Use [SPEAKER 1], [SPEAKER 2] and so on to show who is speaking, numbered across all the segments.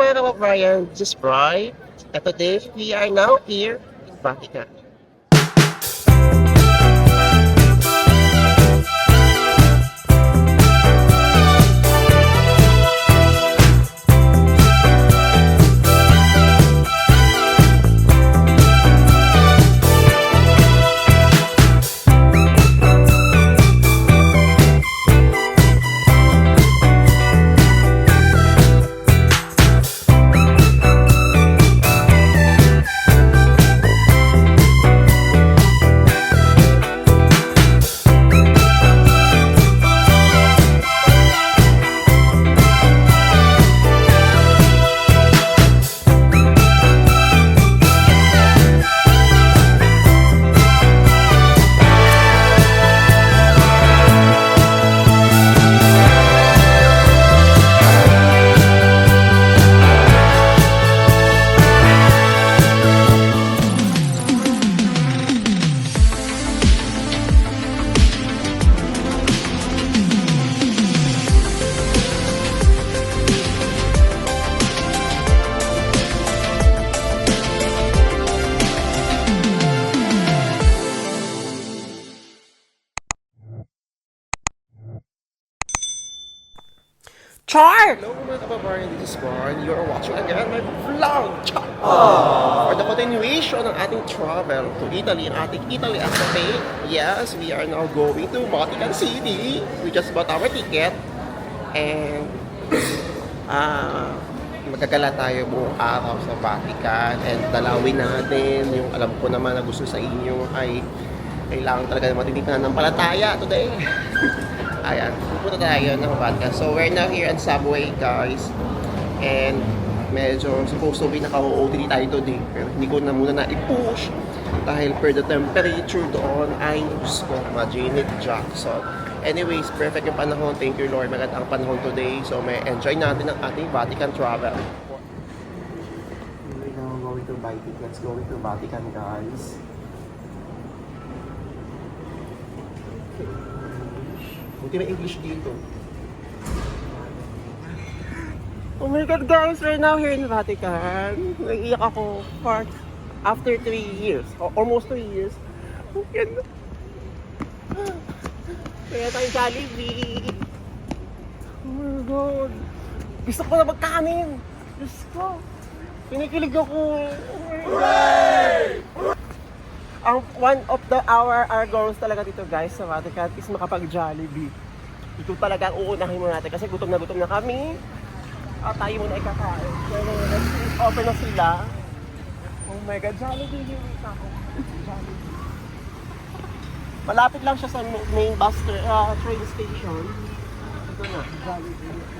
[SPEAKER 1] mga kababayan, is Bright. And today, we are now here in Vatican. Travel to Italy, ang ating Italy escapade. Yes, we are now going to Vatican City. We just bought our ticket. And ah magagala tayo buong araw sa Vatican and dalawin natin yung alam ko naman na gusto sa inyo ay kailangan talaga ng matinding pananampalataya today. Ayan, pupunta tayo ng Vatican. So we're now here at Subway guys and medyo supposed to be naka-OOTD tayo today pero hindi ko na muna na i-push dahil per the temperature doon ay Diyos ko, Janet Jackson. Anyways, perfect yung panahon. Thank you Lord. Maganda ang panahon today. So may enjoy natin ang ating Vatican travel. We're now going to Vatican. Let's go to Vatican guys. Buti may English dito. Oh my God guys, we're now here in Vatican. Naiiyak ako for after 3 years, or almost 3 years. Oh, yan. Kaya tayo Jollibee. Oh my God. Gusto ko na magkanin. Diyos ko. Kinikilig ako. God. Ang one of the our, our goals talaga dito guys sa Vatican is makapag-Jollibee. Ito talaga ang uunahin mo natin kasi gutom na gutom na kami. At tayo muna ikakain. Pero open na sila. Oh my God, Jollibee yung ako. Jollibee. Malapit lang siya sa ma- main bus uh, train station. Ito na, Jollibee.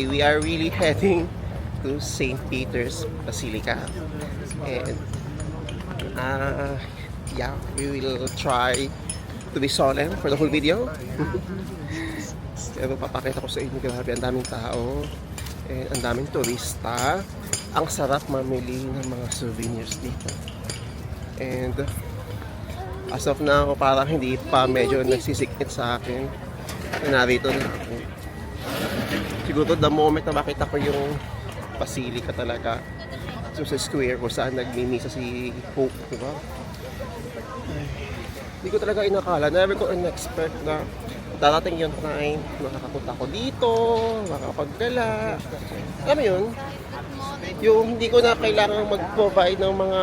[SPEAKER 1] Finally, we are really heading to St. Peter's Basilica. And uh, yeah, we will try to be solemn for the whole video. Pero papakita ko sa inyo, grabe, ang daming tao. And ang daming turista. Ang sarap mamili ng mga souvenirs dito. And as of now, parang hindi pa medyo nagsisikit sa akin. Na narito na ako. Siguro the moment na makita ko yung Basilica talaga. So sa square kung saan nagmimisa si Pope, di ba? Ay, Hindi ko talaga inakala, never ko in-expect na darating yung time, makakapunta ako dito, makakapagdala. Alam mo yun, yung hindi ko na kailangan mag-provide ng mga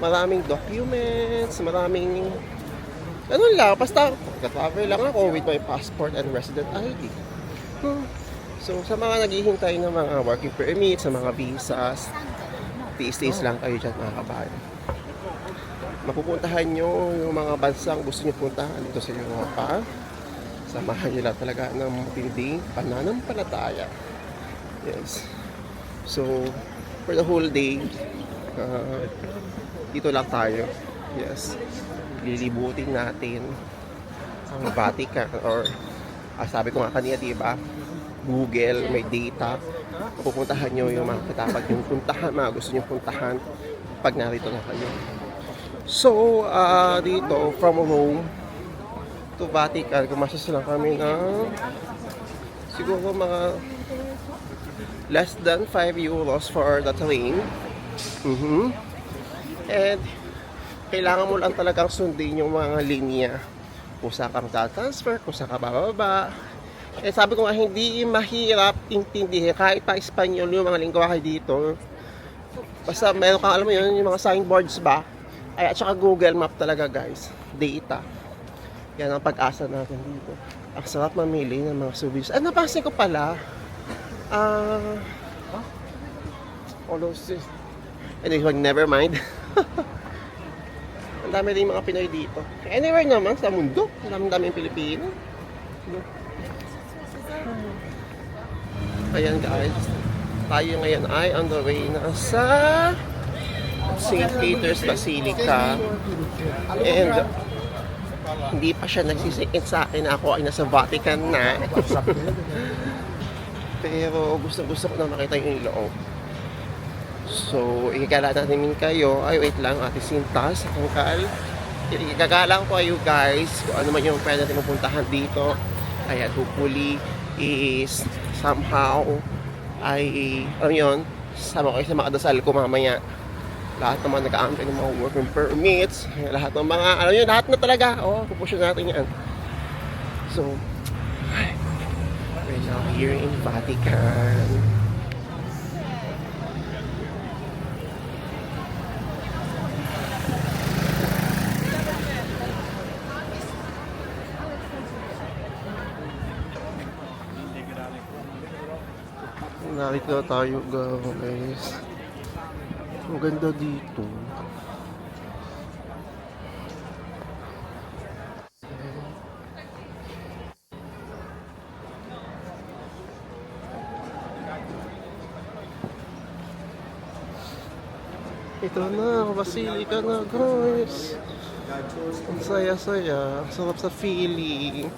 [SPEAKER 1] maraming documents, maraming ano lang, basta travel lang ako with my passport and resident ID. Hmm. So, sa mga naghihintay ng mga working permit, sa mga visas, TSTs lang kayo dyan mga kabayan. Mapupuntahan nyo yung mga bansang gusto nyo puntahan dito sa Europa. Samahan nyo lang talaga ng matinding pananampalataya. Yes. So, for the whole day, uh, dito lang tayo. Yes. Lilibutin natin ang Vatican or ah, sabi ko nga kanina, di ba? Google, may data. Pupuntahan nyo yung mga dapat yung puntahan, mga gusto nyo puntahan pag narito na kayo. So, ah, dito, from Rome to Vatican, gumastos lang kami ng siguro mga less than 5 euros for the train. Mhm. And kailangan mo lang talagang sundin yung mga linya kung saan kang transfer, kung saan ka bababa. Eh sabi ko nga, hindi mahirap intindihin kahit pa Espanyol yung mga lingwahe dito. Basta meron kang alam mo yun, yung mga signboards ba? Ay, at saka Google Map talaga guys. Data. Yan ang pag-asa natin dito. Ang sarap mamili ng mga souvenirs. Ah, napansin ko pala. Ah... all those... Anyway, never mind. Ang dami rin mga Pinoy dito. Anywhere naman sa mundo. Ang dami Pilipino. No? Ayan guys. Tayo ngayon ay on the way na sa St. Peter's Basilica. And hindi pa siya nagsisingit sa akin ako ay nasa Vatican na. Pero gusto gusto ko na makita yung loob. So, ikikala natin kayo. Ay, wait lang, Ate Sinta, sa Kangkal. Ikikala ko kayo guys kung ano man yung pwede natin mapuntahan dito. Ayan, hopefully is somehow ay, alam yun, sama kayo sa mga dasal ko mamaya. Lahat naman nag-aantay ng mga working permits, lahat ng mga, alam nyo, lahat na talaga. Oh, pupusyon natin yan. So, we're now here in Vatican. Narito na tayo guys. Ang ganda dito. Ito na, Basilica na guys. Ang saya-saya. Sarap sa feeling.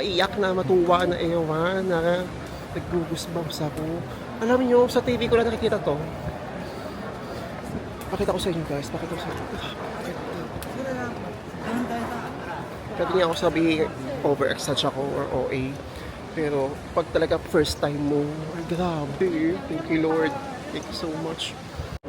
[SPEAKER 1] Maiyak na matuwa na ewan na nag-goosebumps ako. Alam niyo, sa TV ko lang nakikita to. Pakita ko sa inyo guys, pakita ko sa inyo. Pwede niya ako sabihin over-exage ako or OA. Pero pag talaga first time mo, ay grabe. Thank you Lord. Thank you so much.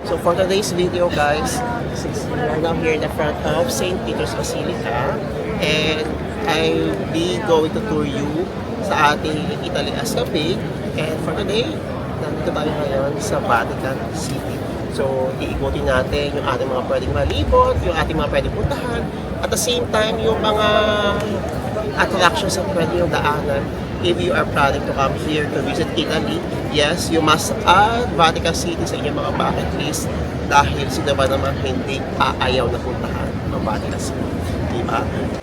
[SPEAKER 1] So for today's video guys, since we are now here in the front of St. Peter's Basilica and I'll be going to tour you sa ating Italy Escapade and for today, nandito tayo ngayon sa Vatican City. So, iikutin natin yung ating mga pwedeng malibot, yung ating mga pwedeng puntahan. At the same time, yung mga attractions na pwede yung daanan. If you are planning to come here to visit Italy, yes, you must add Vatican City sa inyong mga bucket list dahil sino ba naman hindi aayaw na puntahan ng Vatican City. Diba?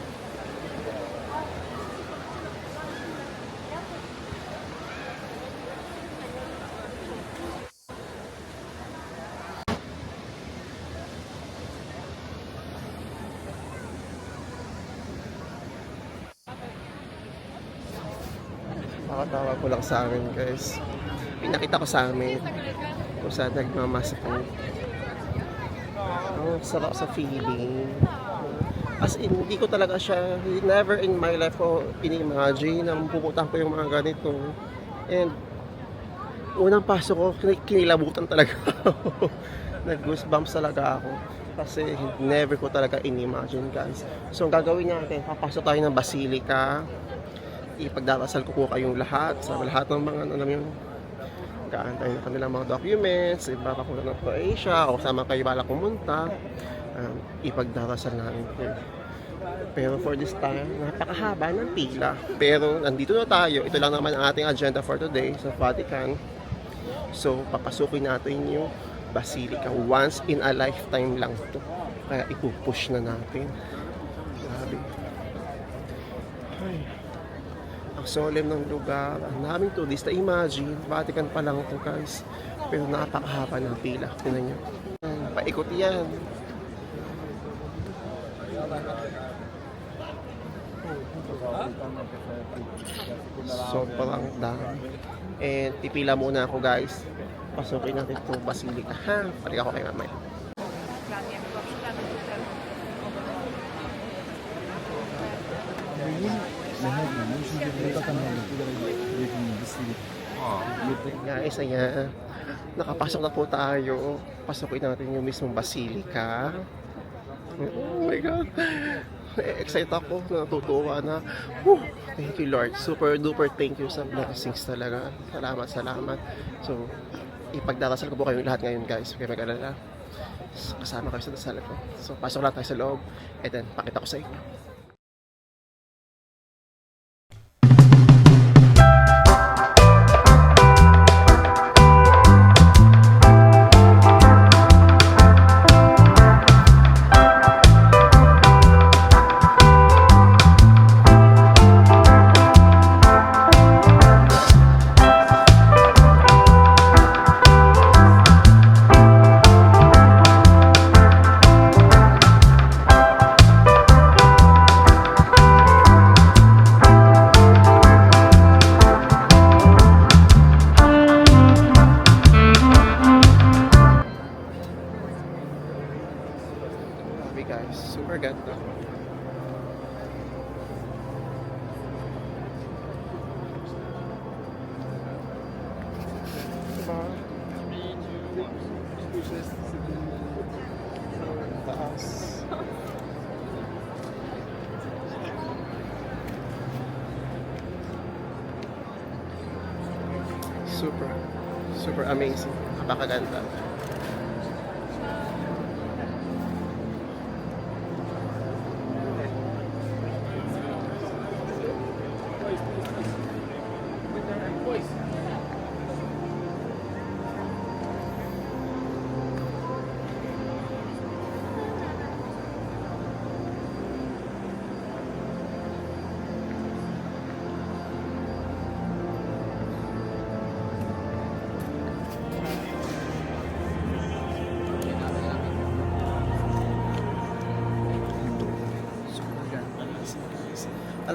[SPEAKER 1] Ko lang sa amin guys. Pinakita ko sa amin kung saan nagmamas ako. Ang sarap sa feeling. As in, hindi ko talaga siya, never in my life ko in-imagine na pupuntahan ko yung mga ganito. And, unang pasok ko, kin- kinilabutan talaga. Nag-goosebumps talaga ako. Kasi never ko talaga in-imagine guys. So, ang gagawin natin, papasok tayo ng Basilica ipagdarasal ko po kayong lahat sa lahat ng mga alam yung gaantay na kanilang mga documents, iba pa kung ng Croatia o sama kayo bala pumunta, um, ipagdarasal namin kayo. Pero for this time, napakahaba ng pila. Pero nandito na tayo. Ito lang naman ang ating agenda for today sa Vatican. So, papasukin natin yung Basilica. Once in a lifetime lang to. Kaya ipupush na natin. Grabe. Ay ang solemn ng lugar, ang daming turista. Imagine, Vatican pa lang to guys. Pero napakahaba ng pila. Tingnan nyo. Paikot yan. Sobrang dami. And pipila muna ako guys. Pasukin natin itong basilika. Ha? Palik ako kay mamay. Guys, ayan. Nakapasok na po tayo. Pasukin natin yung mismong basilika. Oh my God. Excited ako. Natutuwa na. Whew. Thank you Lord. Super duper thank you sa blessings talaga. Salamat, salamat. So, ipagdarasal ko po kayong lahat ngayon guys. Kaya mag-alala. Kasama kayo sa dasal ko. So, pasok lang tayo sa loob. And then, pakita ko sa inyo.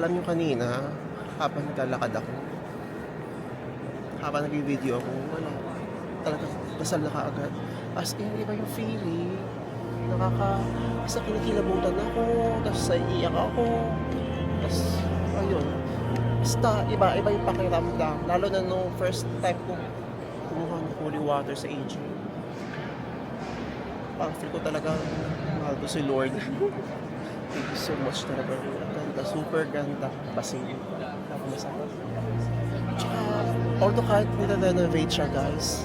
[SPEAKER 1] Alam nyo kanina, habang naglalakad ako, habang nag-video ako, ano, talaga dasal na kaagad. As in, iba yung feeling. Nakaka, basta kinikilabutan ako, tapos iiyak ako, tapos, ayun. Basta, iba, iba yung pakiramdam. Lalo na nung first time ko kumuha ng holy water sa AG. Parang feel ko talagang mahal ko si Lord. Thank you so much talaga. Ganda, super ganda. Basing. Nakamasarap. Tsaka, although kahit nire-renovate siya guys,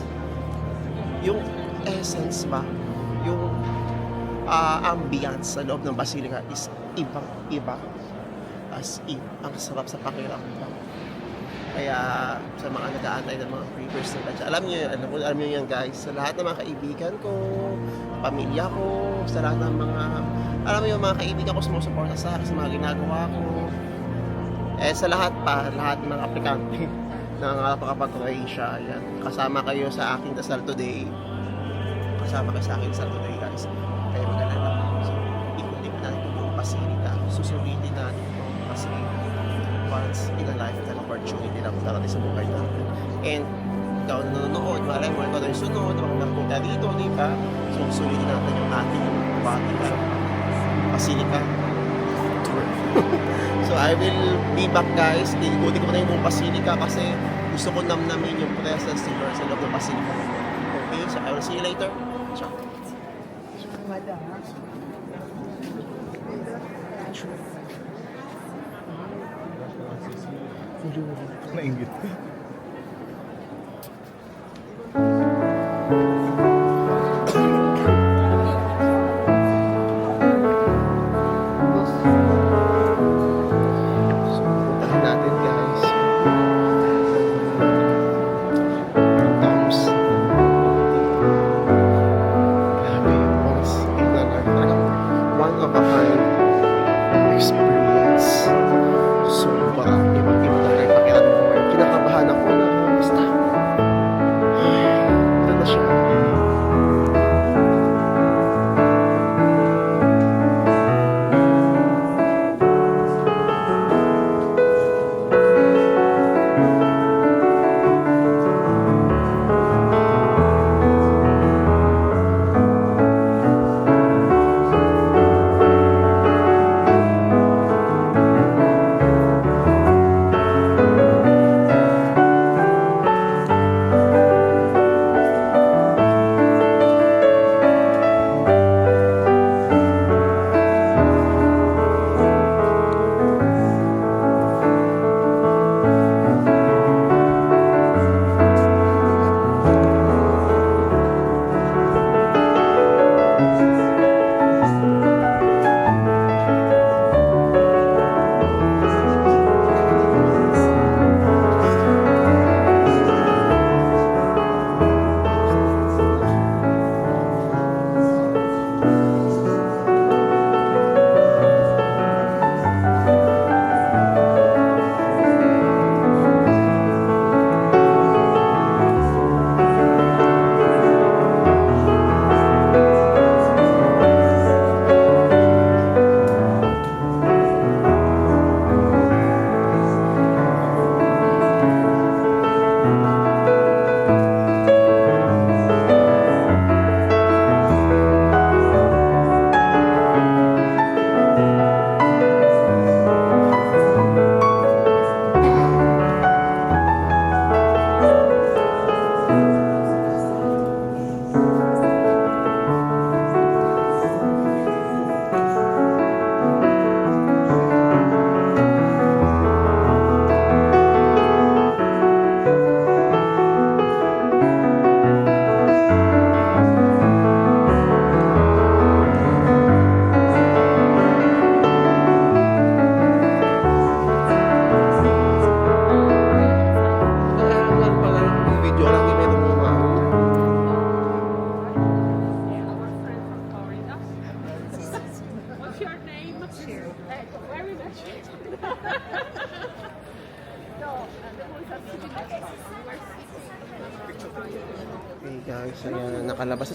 [SPEAKER 1] yung essence ba, yung ah, ambience sa loob ng Basilica is ibang-iba. As in, ang sarap sa pakiramdam. Kaya sa mga nag-aantay ng mga previous nila dyan, alam niyo alam, alam niyo yan guys, sa lahat ng mga kaibigan ko, pamilya ko, sa lahat ng mga, alam niyo mga kaibigan ko sumusuporta sa akin, sa mga ginagawa ko, eh sa lahat pa, lahat ng mga aplikante ng nakapag-Croatia, yan, kasama kayo sa aking dasal today, kasama kayo sa aking dasal today guys, kaya mag-alala. Ko, so, ikutin natin yung Basilica, susulitin natin yung Basilica, once in a lifetime opportunity lang darating sa buhay natin. And ikaw na nanonood, malay mo, ikaw na yung sunod, ako napunta dito, di ba? So, sulitin natin yung ating Vatican Basilica tour. so, I will be back guys. Ikutin ko na yung Basilica kasi gusto ko namnamin yung presence ni Lord sa loob ng Basilica. Okay, so I will see you later. Ciao.
[SPEAKER 2] Nainggit.
[SPEAKER 1] So,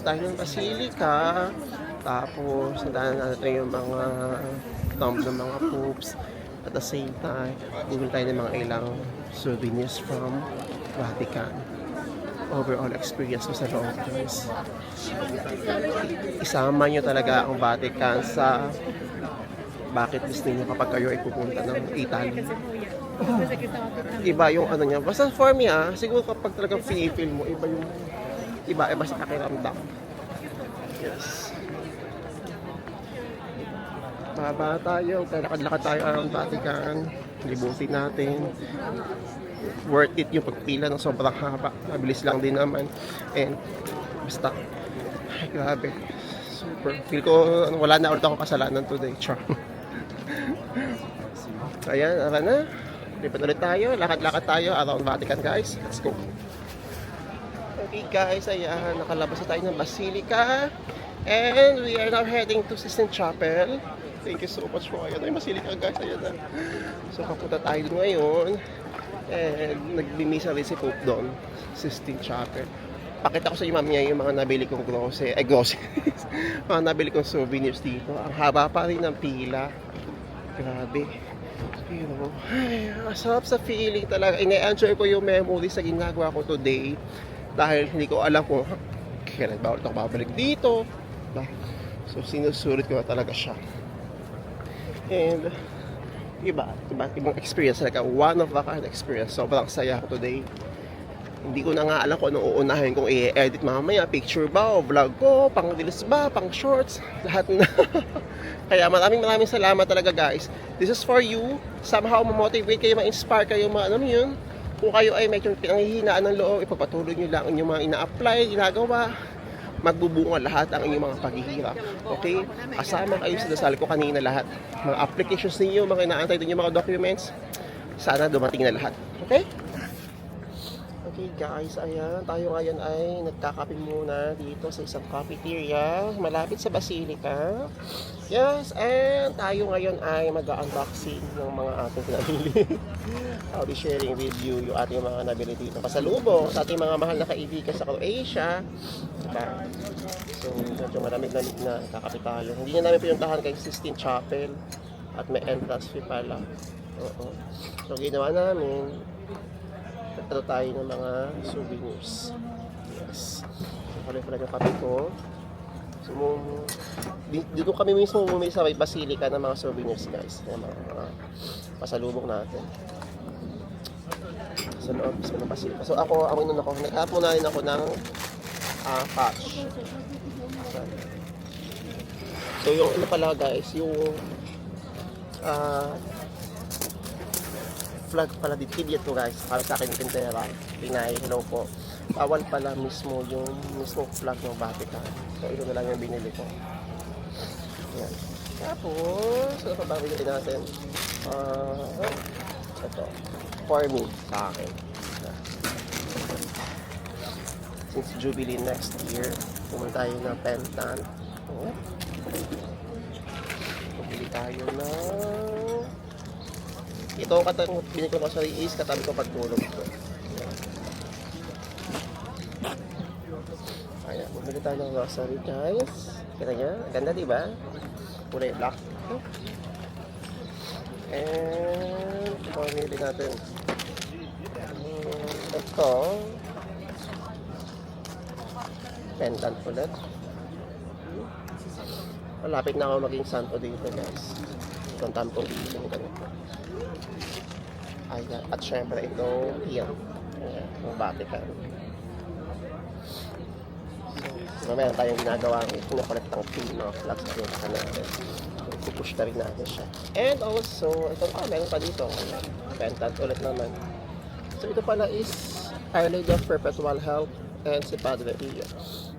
[SPEAKER 1] tayo ng Basilica. Tapos, nadaanan natin yung mga tomb ng mga popes. At the same time, bumili tayo ng mga ilang souvenirs from Vatican. Overall experience ko sa loob guys. Isama nyo talaga ang Vatican sa bucket list ninyo kapag kayo ay pupunta ng Italy. Iba yung ano niya. Basta for me ah, siguro kapag talagang feel mo, iba yung iba iba sa pakiramdam. Yes. Baba tayo, lakad-lakad tayo ang Vatican. Libutin natin. Worth it yung pagpila ng sobrang haba. Mabilis lang din naman. And basta Ay, grabe. Super. Feel ko wala na ulit ako kasalanan today. Char. Ayan, ara na. Lipat ulit tayo. Lakad-lakad tayo around Vatican, guys. Let's go. Okay, guys. Ayan, nakalabas na tayo ng Basilica. And we are now heading to Sistine Chapel. Thank you so much po. Ayan yung Basilica, guys. Ayan na. So, papunta tayo ngayon. And nagbimisa rin si Pope doon. Sistine Chapel. Pakita ko sa inyo mamaya yung mga nabili kong grocery, ay groceries, mga nabili kong souvenirs dito. Ang haba pa rin ng pila. Grabe. Pero, ay, ang sarap sa feeling talaga. Ina-enjoy ko yung memories sa ginagawa ko today. Dahil hindi ko alam kung kailan ba ulit ako babalik dito. So, sinusulit ko na talaga siya. And, iba, iba, ibang experience talaga. One of a kind experience. Sobrang saya ko today. Hindi ko na nga alam kung anong uunahin kung i-edit mamaya. Picture ba o vlog ko, pang reels ba, pang shorts, lahat na. Kaya maraming maraming salamat talaga guys. This is for you. Somehow ma-motivate kayo, ma-inspire kayo, ma ano yun. Kung kayo ay medyo pinanghihinaan ng loob, ipagpatuloy nyo lang ang inyong mga ina-apply, ginagawa. Magbubunga lahat ang inyong mga paghihirap. Okay? Kasama kayo sa dasal ko kanina lahat. Mga applications ninyo, mga inaantay ninyo mga documents. Sana dumating na lahat. Okay? Okay guys, ayan, tayo ngayon ay nagkakape muna dito sa isang cafeteria malapit sa Basilica. Yes, and tayo ngayon ay mag-unboxing ng mga ating pinabili. I'll be sharing with you yung ating mga nabili dito. Pasalubong sa ating mga mahal na kaibigan sa Croatia. Diba? So, medyo malamig-lamig na kakape tayo. Hindi na namin pinuntahan kay Sistine Chapel at may entrance fee pala. Oo. So, ginawa namin, Nagtalo tayo ng mga souvenirs. Yes. So, pala pala yung kape ko. So, di- dito kami mismo bumili sa may basilica ng mga souvenirs, guys. Yung mga, mga pasalubong natin. Sa loob mismo ng basilica. So, ako, ako nun ako, nag-hap muna rin ako ng ah, patch. So, yung ano pala, guys, yung ah, flag pala dito. Idiot ko guys. Para sa akin tindera. Pinay, hello po. Bawal pala mismo yung mismo flag ng Vatican. So ito na lang yung binili ko. Yan. Tapos, ano pa ba binili natin? Ah, ito. For me, sa akin. Since Jubilee next year, pumunta tayo ng pendant. Oh. Pumili tayo ng ito ang katang binili ko sa is katabi ko pagtulog ko. Ayan, bumili tayo ng rosary guys. Kita niya? Ganda di ba? Kulay black. And pamili natin. Hmm, Ito. Pendant ulit. Malapit na ako maging santo dito guys. Itong tampong dito ganito. Ayan. At syempre ito, here. Ayan, yung Vatican. So, mamaya tayong ginagawa ng pinakolect ng pin, no? Flags na yung baka natin. Pupush na rin natin siya. And also, ito pa, meron pa dito. Ayan, Pendant ulit naman. So, ito pala is Our Lady of Perpetual Help and si Padre Pio.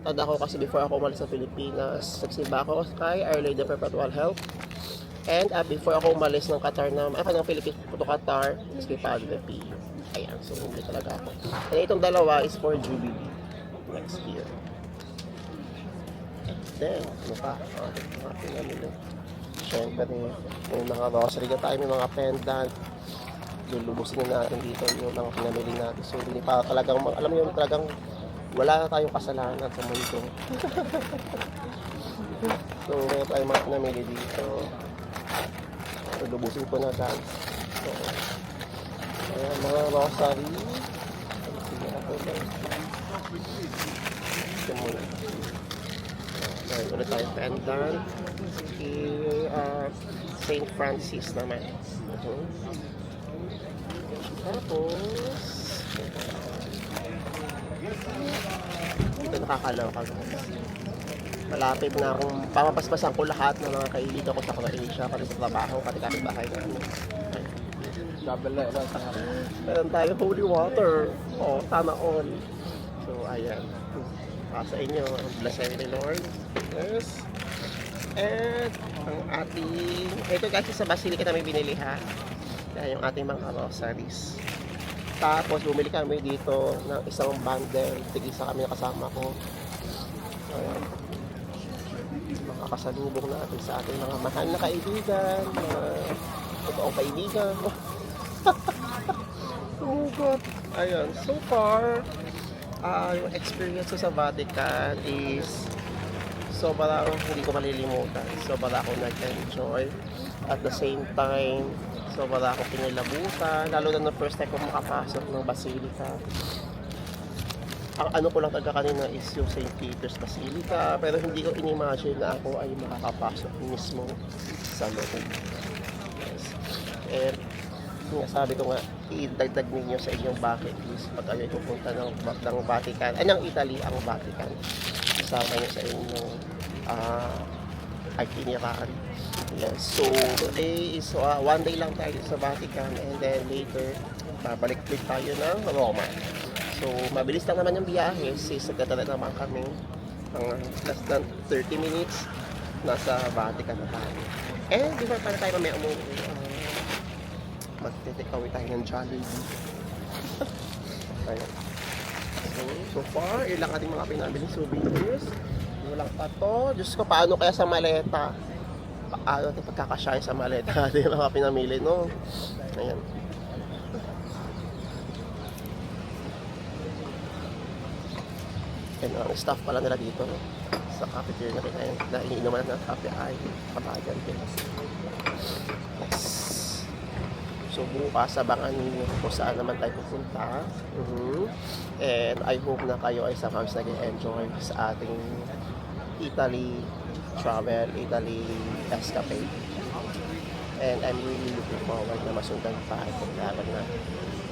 [SPEAKER 1] Tanda ko kasi before ako umalis sa Pilipinas, nagsimba ako kay Our Lady of Perpetual Help And uh, before ako umalis ng Qatar na, ako ng Philippines to Qatar, is kay Padre P. Ayan, so hindi talaga ako. And itong dalawa is for Jubilee next year. Then, ano pa? Uh, mga pinamili. Siyempre, may mga rosary na tayo, may mga pendant. Lulubusin na natin dito yung mga pinamili natin. So, hindi pa talagang, alam mo yun, talagang wala na tayong kasalanan sa mundo. so, meron tayong mga pinamili dito. So, lubusin ko na guys. So, ayan, mga rosary. Sige ako guys. Ito muna. Ayan, ulit tayo pendant. Si uh, St. Francis naman. Uh-huh. Tapos, ito nakakaloka guys malapit na akong papapaspasan ko lahat ng mga kaibigan ko sa Croatia pati sa trabaho, pati kapit bahay na.
[SPEAKER 2] Gabala lang sa
[SPEAKER 1] Meron tayo holy water. Oh, sana all. So, ayan. para sa inyo. Ang blessing ni Lord. Yes. And ang ating, ito guys sa Basilica namin binili ha. Yan yung ating mga rosaries. Tapos bumili kami dito ng isang bundle. Tigisa kami na kasama ko. Ayan. Makakasalubong natin sa ating mga mahal na kaibigan, mga totoong kaibigan. Sumugot. Ayun, so far, ah yung experience ko sa Vatican is sobrang hindi ko malilimutan. Sobrang ako nag-enjoy. At the same time, sobrang ako kinilabutan. Lalo na nung first time ko makapasok ng Basilica. Ang ano ko lang talaga kanina is yung St. Peter's Basilica. Pero hindi ko inimagine na ako ay makakapasok mismo sa loob. Yes. And yung nga, sabi ko nga, idagdag ninyo sa inyong bucket list pag kayo pupunta ng, ng Vatican, ay ng Italy ang Vatican. Kasama nyo sa inyong uh, itinerary. Yes. So, today is uh, one day lang tayo sa Vatican and then later, babalik ulit tayo ng Roma. So, mabilis lang naman yung biyahe. Since nagdadala naman kami ng less than 30 minutes, nasa Vatican na tayo. And before pa na tayo mamaya umuwi, uh, magte-take away tayo ng Jollibee. Ayun. So, so far, ilang ating mga pinabiling souvenirs. Walang pa to. Diyos ko, paano kaya sa maleta? Paano ito pagkakasya sa maleta natin mga pinamili, no? Ayan. Yan ang staff pala nila dito, no? Sa cafeteria na rin. Na iniinuman ng kape ay patagan. Yes. So bukas, abangan ninyo kung saan naman tayo pupunta. Mhm. And I hope na kayo ay somehow nag-enjoy sa ating Italy travel, Italy escapade. And I'm really looking forward na masundan pa itong travel na.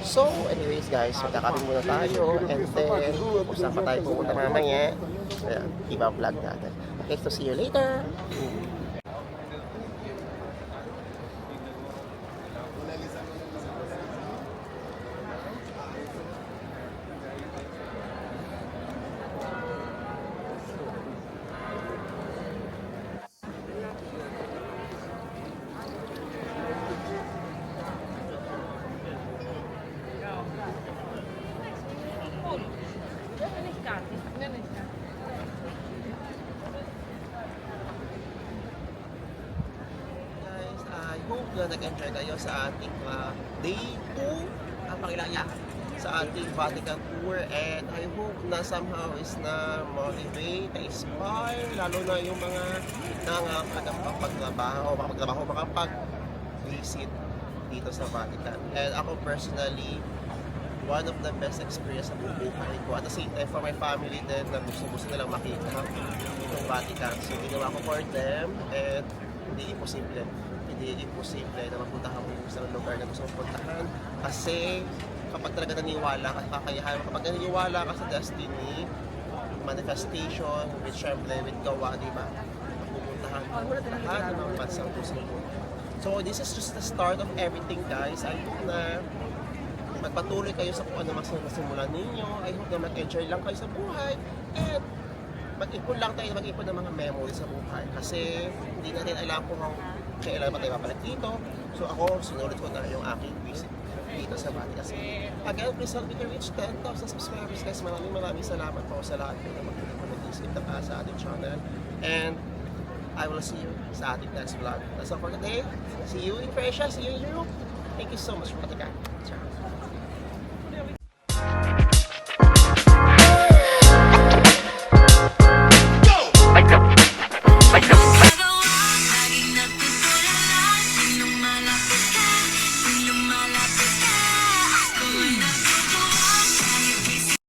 [SPEAKER 1] So, anyways guys, magkakaroon muna tayo and then kung saan pa tayo pupunta mamaya, ayan, iba vlog natin. Okay, so see you later! guys, I hope na nag-enjoy kayo sa ating uh, day 2 ang pangilaya sa ating Vatican tour and I hope na somehow is na motivate, na inspire lalo na yung mga nangangakadang pagtrabaho, makapagtrabaho, makapag-visit dito sa Vatican. And ako personally, one of the best experience sa buong buhay ko. At the same time, for my family din, na gusto gusto nilang makita itong Vatican. So, ginawa ko for them and hindi imposible. Hindi imposible na mapuntahan mo sa lugar na gusto mong puntahan. Kasi kapag talaga naniwala ka, kakayahan. Kapag naniwala ka sa destiny, manifestation, with syempre, with gawa, di ba? Pupuntahan mo lahat ng mga bansang gusto mo. So, this is just the start of everything, guys. I hope na magpatuloy kayo sa kung ano mas nasimulan ninyo. I hope na mag-enjoy lang kayo sa buhay. And mag-ipon lang tayo, mag-ipon ng mga memories sa buhay. Kasi hindi natin alam kung kailan pa tayo babalik dito. So ako, sinulit ko na yung aking visit dito sa Bali. Kasi again, please help me to reach 10,000 subscribers guys. Maraming maraming salamat po sa lahat po na mag-isip na pa sa ating channel. And I will see you sa ating next vlog. That's all for today. See you in Croatia. See you in Europe. Thank you so much for watching. Ciao.